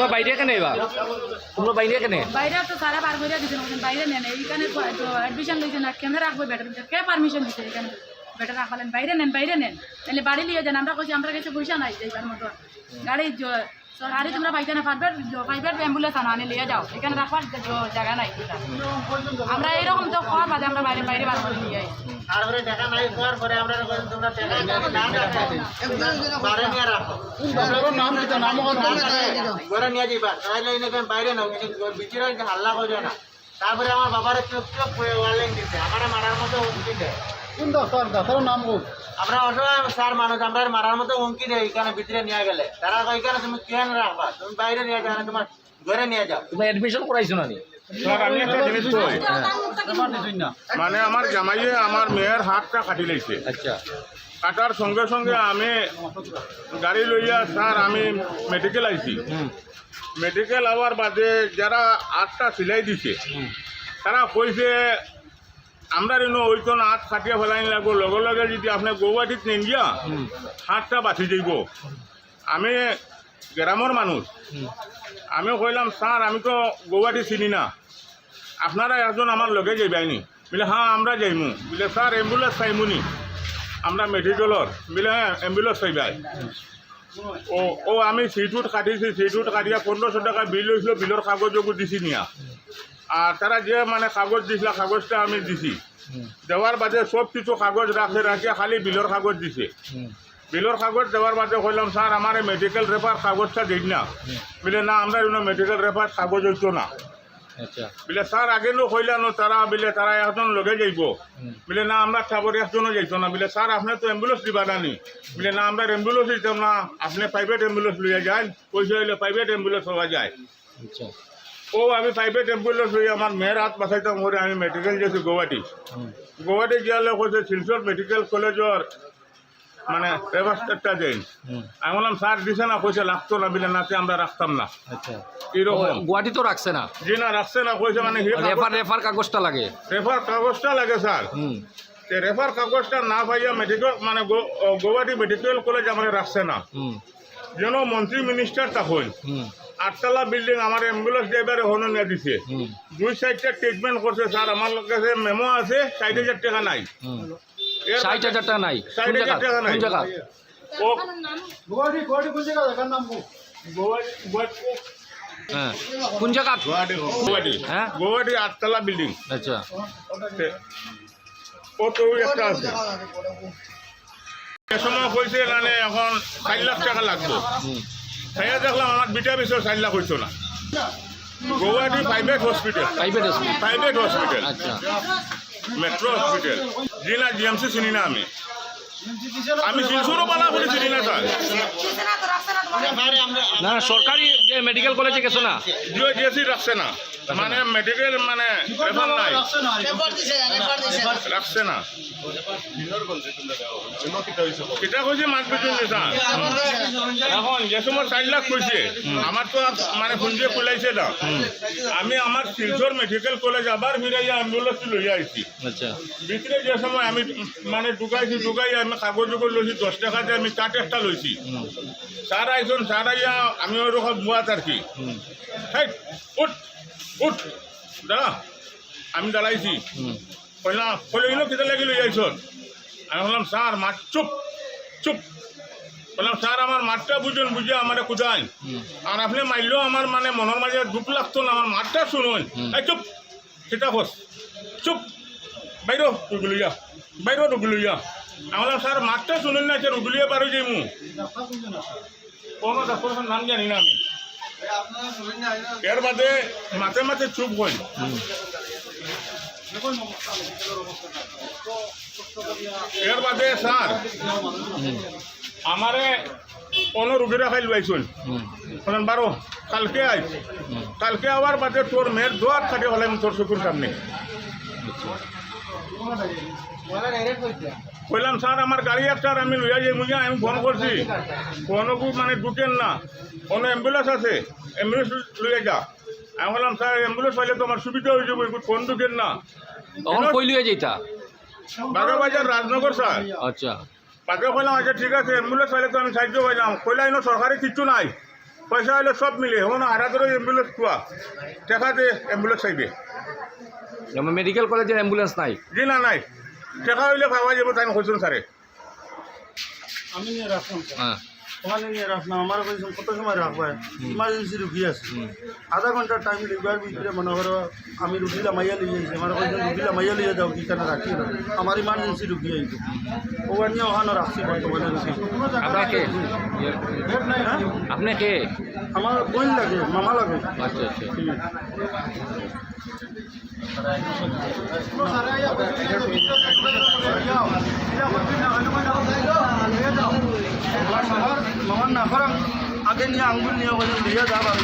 তোমরা বাইরে কেন এবার? তোমরা বাইরে কেন? বাইরে তো সারা বার করে ওখানে বাইরে নেন। এইখানে অ্যাডমিশন লইছে না কেন রাখব বেটার কে পারমিশন দিছে এখানে? বেটার রাখালেন বাইরে নেন বাইরে নেন। তাহলে বাড়ি লিয়ে যান, আমরা কইছি, আমরা কাছে পয়সা নাই যাইবার মতো। গাড়ি সরকারি তোমরা পাইতে না প্রাইভেট অ্যাম্বুলেন্স আনো আনে লিয়ে যাও। এখানে রাখবার জায়গা নাই আমরা এইরকম তো খাওয়ার বাদে আমরা বাইরে বাইরে বার করে নিয়ে তারপরে আমরা নিয়ে নিয়ে বাবারে চোখ চোখ ওয়ার্লিং দিতে আমার মারার মতো হুমকি দেয়। কোন ডাক্তার ডাক্তারের নাম কোন আমরা অসহায় স্যার মানুষ আমরা মারার মতো হুমকি দেয় এখানে ভিতরে নিয়ে গেলে। তারা এখানে তুমি কেন রাখবা? তুমি বাইরে নিয়ে যাও না তোমার ঘরে নিয়ে যাও? তোমরা এডমিশন করাইছো না নি? স্যার আমি একটা জিনিস কই? মানে আমার জামাইয়ে আমার মেয়ের হাতটা কাটি লাইছে। আচ্ছা। কাটার সঙ্গে সঙ্গে আমি গাড়ি লইয়া স্যার আমি মেডিকেল আইছি। মেডিকেল আওয়ার বাদে যারা হাতটা সিলাই দিছে তারা কইছে আমরা ওইতো না হাত কাটিয়ে ফেলাই লাগবো। লগে লগে যদি আপনি গৌহাটিত নেন গিয়া হুম। হাতটা বাঁচি যাইব। আমি গ্রামের মানুষ আমি কইলাম স্যার আমি তো গৌহাটি চিনি না। আপনারা একজন আমার লগে যাইবাইনি। বলে হ্যাঁ আমরা যাইমু। বলে স্যার অ্যাম্বুলেন্স চাইমুনি আমরা মেডিকেলর বলে হ্যাঁ অ্যাম্বুলেন্স চাইবাই। ও ও আমি সিটুট কাটিছি সিটুট কাটিয়া পনেরোশো টাকা বিল হয়েছিল বিলের কাগজও দিছি নিয়া। আর তারা যে মানে কাগজ দিছিল কাগজটা আমি দিছি। দেওয়ার বাদে সব কিছু কাগজ রাখে রাখিয়া খালি বিলের কাগজ দিছে। বিলের কাগজ দেওয়ার বাদে কইলাম স্যার আমার মেডিকেল রেফার কাগজটা দিন। না বলে না আমরা মেডিকেল রেফার কাগজ হইতো না। আচ্ছা। বলে স্যার আগে নো কইলানো তারা বলে তারা একজন লগে যাইব। বলে না আমরা খবর একজনও যাইতো না। বলে স্যার আপনি তো অ্যাম্বুলেন্স দিবা নানি বলে না আমরা অ্যাম্বুলেন্স দিতাম না। আপনি প্রাইভেট অ্যাম্বুলেন্স লইয়া যান পয়সা হইলে প্রাইভেট অ্যাম্বুলেন্স হওয়া যায় আচ্ছা। ও আমি প্রাইভেট অ্যাম্বুলেন্স লইয়া আমার মেয়ের হাত বাঁচাইতাম করে আমি মেডিকেল গেছি গুয়াহাটি গুয়াহাটি গিয়ালে কইছে শিলচর মেডিকেল কলেজর মানে রেভাস্টারটা দেন আমি বললাম স্যার দিছে না? কইছে লাগতো না বলে নাতে আমরা রাখতাম না। আচ্ছা। এরকম গুয়াহাটি তো রাখছে না? জি না রাখছে না কইছে মানে রেফার রেফার কাগজটা লাগে। রেফার কাগজটা লাগে স্যার রেফার কাগজটা না পাইয়া মেডিকেল মানে গো- ও, গৌহাটি মেডিকেল কলেজ আমার রাখছে না। যেন মন্ত্রী মিনিস্টার তখন আটতলা বিল্ডিং আমার অ্যাম্বুলেন্স ড্রাইভারে হনো নিয়ে দিছে। দুই সাইডটা ট্রিটমেন্ট করছে স্যার আমার কাছে মেমো আছে ষাট হাজার টাকা নাই। ষাট হাজার টাকা নাই। ষাট হাজার টাকা নাই। গুয়াহাটি গুয়াহাটি হ্যাঁ। কোন জায়গা? হ্যাঁ? গৌহাটি আটতলা বিল্ডিং আচ্ছা। ও একটা আছে। এ সময় কইছে মানে এখন চার লাখ টাকা লাগবে। হুম দেখলাম আমার বিটা বিষয় চার লাখ হইতো না। Guwahati private hospital private hospital private hospital আচ্ছা। মেট্রো হসপিটাল জি না জিএমসি চিনি না আমি? আমি শিলচরও বালা করে চিনি না স্যার না না, সরকারি যে মেডিকেল কলেজে গেছো না? জিও জিএসি রাখছে না। মানে মেডিকেল মানে নাই। রাখছে না। এটা কইছে মাছ বেতন স্যার এখন যে সময় চার লাখ কইছে আমার তো মানে পুঞ্জে খুলাইছে না। আমি আমার শিলচর মেডিকেল কলেজ আবার ফিরাইয়া অ্যাম্বুলেন্স লইয়া আইছি। আচ্ছা। ভিতরে যে সময় আমি মানে ঢুকাইছি ঢুকাই আমি কাগজ উগজ লইছি দশ টাকাতে আমি কাঠ একটা লইছি। স্যার আইসন স্যার আইয়া আমি ওরকম বুয়াত আর কি। উঠ উঠ দাঁড়া আমি দাঁড়াইছি। কইলাম কইল কেটে লাগি লই আইসন আমি বললাম স্যার মাঠ চুপ চুপ। বললাম স্যার আমার মাঠটা বুঝুন বুঝে আমার কোথায় আর আপনি মারলেও আমার মানে মনের মাঝে দুঃখ লাগতো না আমার মাঠটা শুনুন। এই চুপ সেটা হোস। চুপ বাইর রুগুলিয়া বাইর রুগুলিয়া আমি বললাম স্যার মাঠটা শুনুন না সে রুগুলিয়া পারো যাই মু। কোনো ডাক্তারের নাম জানি না আমি। এর বাদে মাঝে মাঝে চুপ হই এর বাদে স্যার, আমারে কোনো রুগীরা খাই লুয়াইছুন বলেন, বারো, কালকে আই কালকে আবার বাদে তোর মেয়ের দোয়ার খাটে আমি তোর চকুর সামনে। কইলাম, স্যার, আমার গাড়ি একটা আমি লইয়া যাই মুঝে আমি ফোন করছি। ফোনকু মানে ঢুকেন না। কোনো অ্যাম্বুলেন্স আছে, অ্যাম্বুলেন্স লইয়া যা। আমি বললাম স্যার অ্যাম্বুলেন্স পাইলে তো আমার সুবিধা হয়ে যাবে ফোন ঢুকেন না। তখন কই লিয়ে যেটা বাজার রাজনগর স্যার। আচ্ছা। বাজার কইলাম আচ্ছা ঠিক আছে অ্যাম্বুলেন্স পাইলে তো আমি সাহায্য পাইলাম কইলাম ইনো সরকারি কিচ্ছু নাই। পয়সা হলে সব মিলে। এখন আরাদরে অ্যাম্বুলেন্স পাওয়া টেকাতে অ্যাম্বুলেন্স চাইবে মেডিকেল কলেজের অ্যাম্বুলেন্স নাই? জি না নাই। টেকা হইলে পাওয়া যাবে তাই কৈছোন স্যারে। আমি ওখানে নিয়ে রাখলাম আমার কইছেন কত সময় রাখব? ইমার্জেন্সি রুগী আছে। আধা ঘণ্টা টাইম লিখবার ভিতরে মনে করো আমি রুগীলা মাইয়া লিয়ে যাইছি আমার কইছেন রুগীলা মাইয়া লিয়ে যাও কি কেন রাখি না? আমার ইমার্জেন্সি রুগী আইছে। ওখানে নিয়ে ওখানে রাখছি বর্তমানে? আপনি কে? আমার বোন লাগে মামা লাগে। আচ্ছা আচ্ছা। মামার না করাম আগে নিয়ে আঙ্গুল নিয়ে ওখানে লিয়ে যাবার